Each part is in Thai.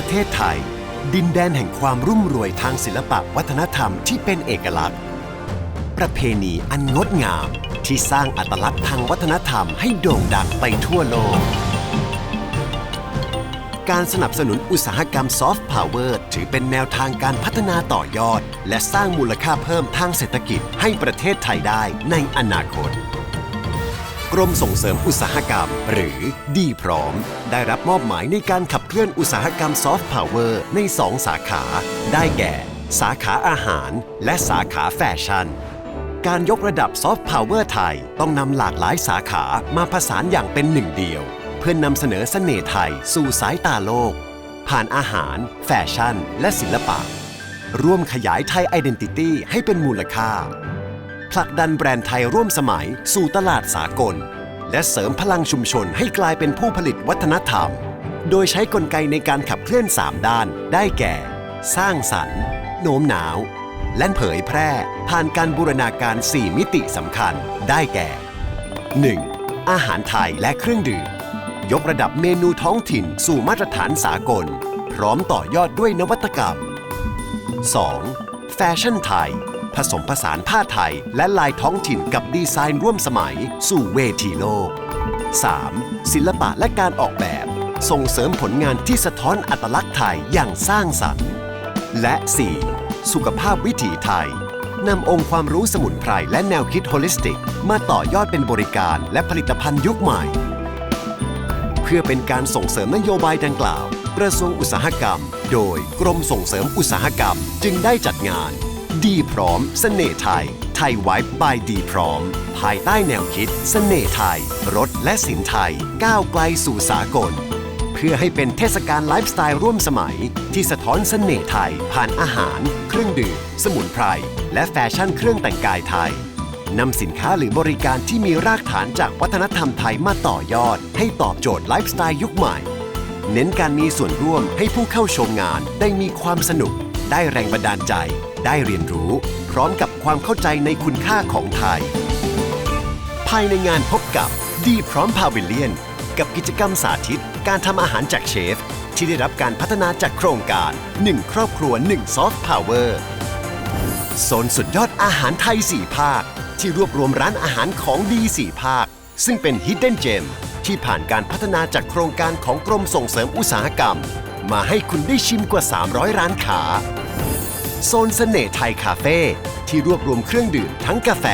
ประเทศไทย ดินแดนแห่งความรุ่มรวยทางศิลปะวัฒนธรรมที่เป็นเอกลักษณ์ ประเพณีอันงดงามที่สร้างอัตลักษณ์ทางวัฒนธรรมให้โด่งดังไปทั่วโลก การสนับสนุนอุตสาหกรรมซอฟต์พาวเวอร์ถือเป็นแนวทางการพัฒนาต่อยอด และสร้างมูลค่าเพิ่มทางเศรษฐกิจให้ประเทศไทยได้ในอนาคต กรมส่งเสริมอุตสาหกรรม หรือดีพร้อม ได้รับมอบหมายในการขับเคลื่อนอุตสาหกรรมซอฟต์พาวเวอร์ใน 2 สาขา ได้แก่ สาขาอาหาร และสาขาแฟชั่น การยกระดับซอฟต์พาวเวอร์ไทย ต้องนำหลากหลายสาขามาผสานอย่างเป็นหนึ่งเดียว เพื่อนนำเสนอเสน่ห์ไทยสู่สายตาโลก ผ่านอาหาร แฟชั่น และศิลปะ ร่วมขยายไทยไอดีนิตี้ให้เป็นมูลค่า ผลักดันแบรนด์ไทยร่วมสมัยสู่ตลาดสากล และเสริมพลังชุมชนให้กลายเป็นผู้ผลิตวัฒนธรรม โดยใช้กลไกในการขับเคลื่อน 3 ด้าน ได้แก่ สร้างสรรค์ โน้มน้าว และเผยแพร่ ผ่านการบูรณาการ 4 มิติสำคัญ ได้แก่ 1. อาหารไทยและเครื่องดื่ม ยกระดับเมนูท้องถิ่นสู่มาตรฐานสากล พร้อมต่อยอดด้วยนวัตกรรม 2. แฟชั่นไทย ผสมผสานผ้าไทย และลายท้องถิ่นกับดีไซน์ร่วมสมัย สู่เวทีโลก 3. ศิลปะและการออกแบบ ส่งเสริมผลงานที่สะท้อนอัตลักษณ์ไทยอย่างสร้างสรรค์ และ 4. สุขภาพวิถีไทยนำองค์ความรู้สมุนไพรและแนวคิดโฮลิสติก มาต่อยอดเป็นบริการและผลิตภัณฑ์ยุคใหม่ เพื่อเป็นการส่งเสริมนโยบายดังกล่าว กระทรวงอุตสาหกรรม โดยกรมส่งเสริมอุตสาหกรรมจึงได้จัดงาน ดีพร้อมเสน่ห์ไทย ไทยไวท์บายดีพร้อม ภายใต้แนวคิดเสน่ห์ไทย รถและสินไทย ก้าวไกลสู่สากล เพื่อให้เป็นเทศกาลไลฟ์สไตล์ร่วมสมัย ที่สะท้อนเสน่ห์ไทย ผ่านอาหาร เครื่องดื่ม สมุนไพร และแฟชั่นเครื่องแต่งกายไทยนำสินค้าหรือบริการที่มีรากฐานจากวัฒนธรรมไทยมาต่อยอด ให้ตอบโจทย์ไลฟ์สไตล์ยุคใหม่ เน้นการมีส่วนร่วมให้ผู้เข้าชมงานได้มีความสนุก ได้แรงบันดาลใจ ได้เรียนรู้ พร้อมกับความเข้าใจในคุณค่าของไทย ภายในงานพบกับดีพร้อมพาวิเลียน กับกิจกรรมสาธิต การทำอาหารจากเชฟ ที่ได้รับการพัฒนาจากโครงการ 1 ครอบครัว1ซอฟต์พาวเวอร์โซนสุดยอดอาหารไทย 4 ภาค ที่รวบรวมร้านอาหารของดี 4 ภาค ซึ่งเป็น Hidden Gem ที่ผ่านการพัฒนาจากโครงการของกรมส่งเสริมอุตสาหกรรม มาให้คุณได้ชิมกว่า 300 ร้านค้า โซนเสน่ห์ไทยคาเฟ่ที่รวบรวมเครื่องดื่มทั้งกาแฟ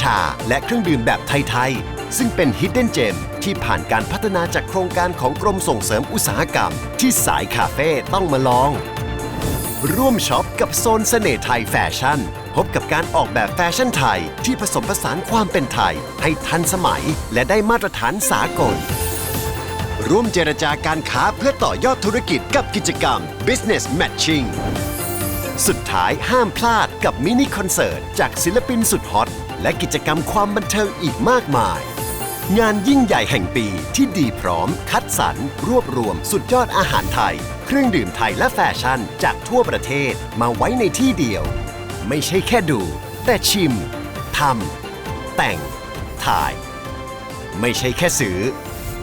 ชา และเครื่องดื่มแบบไทย ๆ ซึ่งเป็น Hidden Gem ที่ผ่านการพัฒนาจากโครงการของกรมส่งเสริมอุตสาหกรรม ที่สายคาเฟ่ต้องมาลอง ร่วมช็อปกับโซนเสน่ห์ไทยแฟชั่น พบกับการออกแบบแฟชั่นไทย ที่ผสมผสานความเป็นไทย ให้ทันสมัยและได้มาตรฐานสากล ร่วมเจรจาการค้าเพื่อต่อยอดธุรกิจกับกิจกรรม Business Matching สุดท้ายห้ามพลาดกับมินิคอนเสิร์ต จากศิลปินสุดฮอต และกิจกรรมความบันเทิงอีกมากมาย งานยิ่งใหญ่แห่งปีที่ดีพร้อม คัดสรร รวบรวมสุดยอดอาหารไทย เครื่องดื่มไทยและแฟชั่นจากทั่วประเทศมาไว้ในที่เดียว ไม่ใช่แค่ดู แต่ชิมทำแต่ง ถ่าย ไม่ใช่แค่ซื้อ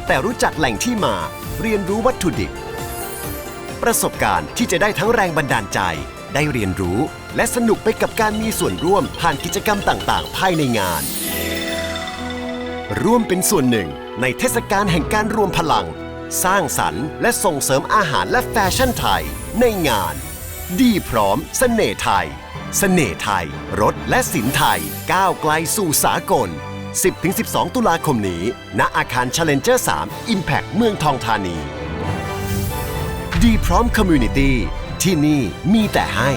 แต่รู้จักแหล่งที่มา เรียนรู้วัตถุดิบ ประสบการณ์ที่จะได้ทั้งแรงบันดาลใจ ได้เรียนรู้ และสนุกไปกับการมีส่วนร่วมผ่านกิจกรรมต่าง ๆ ภายในงาน ร่วมเป็นส่วนหนึ่ง ในเทศกาลแห่งการรวมพลัง สร้างสรรค์ และส่งเสริมอาหารและแฟชั่นไทย ในงาน ดีพร้อมเสน่ห์ไทยเสน่ห์ไทยรถและสินไทย ก้าวไกลสู่สากล 10-12 ตุลาคมนี้ ณ อาคาร Challenger 3 Impact เมืองทองธานี ดีพร้อมคอมมูนิตี้ที่นี่มีแต่ให้